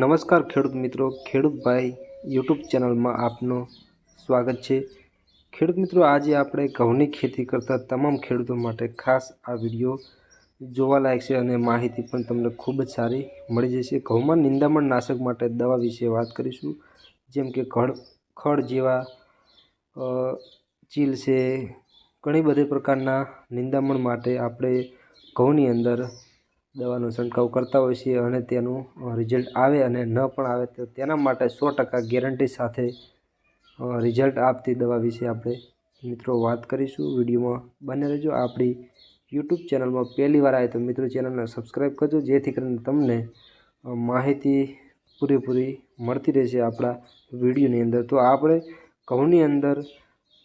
નમસ્કાર ખેડૂત મિત્રો ખેડૂતભાઈ યુટ્યુબ ચેનલમાં આપનું સ્વાગત છે. ખેડૂત મિત્રો, આજે આપણે ઘઉંની ખેતી કરતા તમામ ખેડૂતો માટે ખાસ આ વીડિયો જોવાલાયક છે અને માહિતી પણ તમને ખૂબ જ સારી મળી જશે. ઘઉંમાં નિંદામણ નાશક માટે દવા વિશે વાત કરીશું, જેમ કે ખડ ખડ જેવા ચીલ છે, ઘણી બધી પ્રકારના નિંદામણ માટે આપણે ઘઉંની અંદર દવાનો છંટકાવ કરતા હોય છીએ અને તેનું રિઝલ્ટ આવે અને ન પણ આવે તો તેના માટે સો ટકા ગેરંટી સાથે રિઝલ્ટ આપતી દવા વિશે આપણે મિત્રો વાત કરીશું. વિડીયોમાં બને રહેજો. આપણી યુટ્યુબ ચેનલમાં પહેલી વાર આવે તો મિત્રો ચેનલને સબસ્ક્રાઈબ કરજો, જેથી કરીને તમને માહિતી પૂરેપૂરી મળતી રહેશે આપણા વિડીયોની અંદર. તો આપણે ઘઉંની અંદર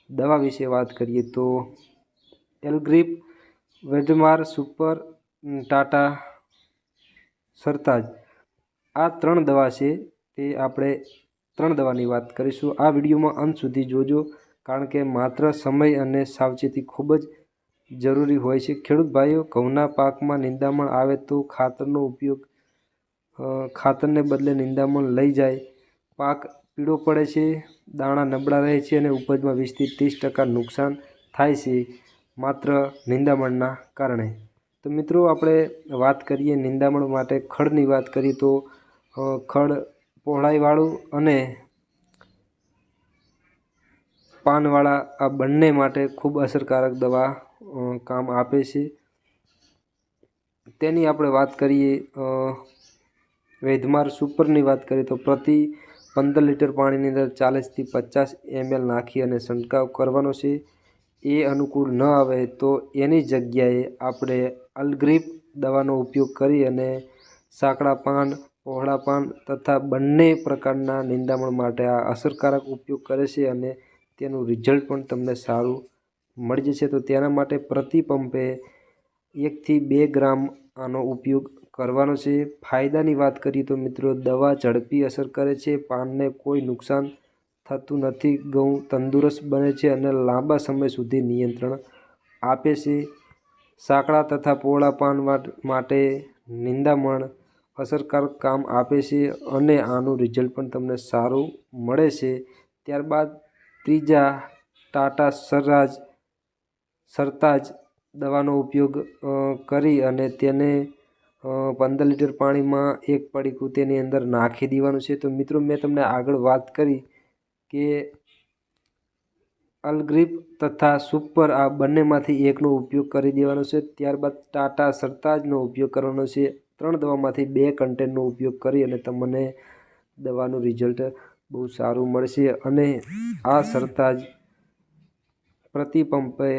દવા વિશે વાત કરીએ તો એલગ્રીપ વેજમાર સુપર ટાટા સરતાજ. આ ત્રણ દવા છે તે આપણે ત્રણ દવાની વાત કરીશું. આ વિડીયોમાં અંત સુધી જોજો, કારણ કે માત્ર સમય અને સાવચેતી ખૂબ જ જરૂરી હોય છે. ખેડૂત ભાઈઓ, ઘઉંના પાકમાં નિંદામણ આવે તો ખાતરનો ઉપયોગ ખાતરને બદલે નિંદામણ લઈ જાય. પાક પીળો પડે છે, દાણા નબળા રહે છે અને ઉપજમાં વીસથી ત્રીસ ટકા નુકસાન થાય છે, માત્ર નિંદામણના કારણે. તો મિત્રો આપણે વાત કરીએ નિંદામણ માટે ખડની વાત કરીએ તો ખડ પહોળાઈવાળું અને પાનવાળા આ બંને માટે ખૂબ અસરકારક દવા કામ આપે છે. તેની આપણે વાત કરીએ વૈધમાર સુપરની વાત કરીએ તો પ્રતિ પંદર લીટર પાણીની અંદર ચાલીસથી પચાસ એમએલ નાખી અને છંટકાવ કરવાનો છે. એ અનુકૂળ ન આવે તો એની જગ્યાએ આપણે અલગ્રીપ દવાનો ઉપયોગ કરી અને સાંકડા પાન, પહોળા પાન તથા બંને પ્રકારના નિંદામણ માટે આ અસરકારક ઉપયોગ કરે છે અને તેનું રિઝલ્ટ પણ તમને સારું મળી જશે. તો તેના માટે પ્રતિ પંપે એકથી બે ગ્રામ આનો ઉપયોગ કરવાનો છે. ફાયદાની વાત કરીએ તો મિત્રો, દવા ઝડપી અસર કરે છે, પાનને કોઈ નુકસાન થતું નથી. ઘઉં તંદુરસ્ત બને છે અને લાંબા સમય સુધી નિયંત્રણ આપે છે. સાંકડા તથા પોળા પાન માટે નિંદામણ અસરકારક કામ આપે છે અને આનું રિઝલ્ટ પણ તમને સારું મળે છે. ત્યારબાદ ત્રીજા ટાટા સરરાજ સરતાજ દવાનો ઉપયોગ કરી અને તેને પંદર લીટર પાણીમાં એક પડીકું તેની અંદર નાખી દેવાનું છે. તો મિત્રો, મેં તમને આગળ વાત કરી કે અલગ્રીપ તથા સુપર આ બંનેમાંથી એકનો ઉપયોગ કરી દેવાનો છે. ત્યારબાદ ટાટા સરતાજનો ઉપયોગ કરવાનો છે. ત્રણ દવામાંથી બે કન્ટેન્ટનો ઉપયોગ કરી અને તમને દવાનું રિઝલ્ટ બહુ સારું મળશે. અને આ સરતાજ પ્રતિ પંપે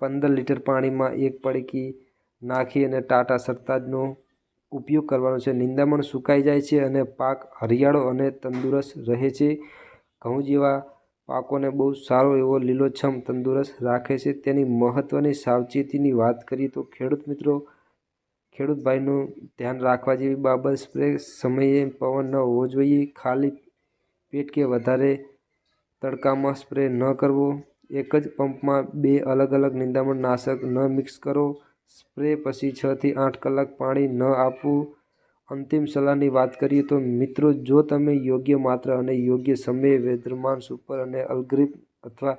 પંદર લીટર પાણીમાં એક પડીકી નાખી અને ટાટા સરતાજનો ઉપયોગ કરવાનો છે. નિંદામણ સુકાઈ જાય છે અને પાક હરિયાળો અને તંદુરસ્ત રહે છે. ઘઉં જેવા પાકોને બહુ સારો એવો લીલોછમ તંદુરસ્ત રાખે છે. તેની મહત્ત્વની સાવચેતીની વાત કરીએ તો ખેડૂત મિત્રો, ખેડૂત ભાઈનું ધ્યાન રાખવા જેવી બાબત સ્પ્રે સમયે પવન ન હોવો જોઈએ. ખાલી પેટ કે વધારે તડકામાં સ્પ્રે ન કરવો. એક જ પંપમાં બે અલગ અલગ નિંદામણ નાશક ન મિક્સ કરો. સ્પ્રે પછી છથી આઠ કલાક પાણી ન આપવું. અંતિમ સલાહની વાત કરીએ તો મિત્રો, જો તમે યોગ્ય માત્રા અને યોગ્ય સમયે વેદરમાન સુપર અને અલગ્રીપ અથવા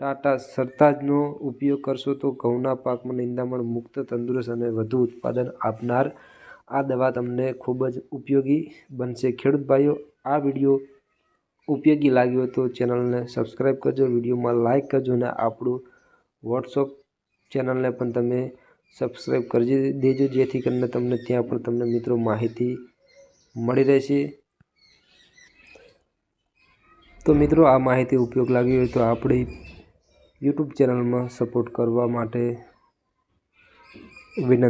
ટાટા સરતાજનો ઉપયોગ કરશો, તો ઘઉંના પાકમાં નિંદામણ મુક્ત, તંદુરસ્ત અને વધુ ઉત્પાદન આપનાર આ દવા તમને ખૂબ જ ઉપયોગી બનશે. ખેડૂત ભાઈઓ, આ વીડિયો ઉપયોગી લાગ્યો તો ચેનલને સબસ્ક્રાઈબ કરજો, વિડીયોમાં લાઇક કરજો અને આપણું વોટ્સઅપ ચેનલને પણ તમે સબસ્ક્રાઈબ કરી દેજો, જેથી કરીને તમને ત્યાં પણ તમને મિત્રો માહિતી મળી રહેશે. તો મિત્રો, આ માહિતી ઉપયોગ લાગી હોય તો આપણી યુટ્યુબ ચેનલમાં સપોર્ટ કરવા માટે વિનંતી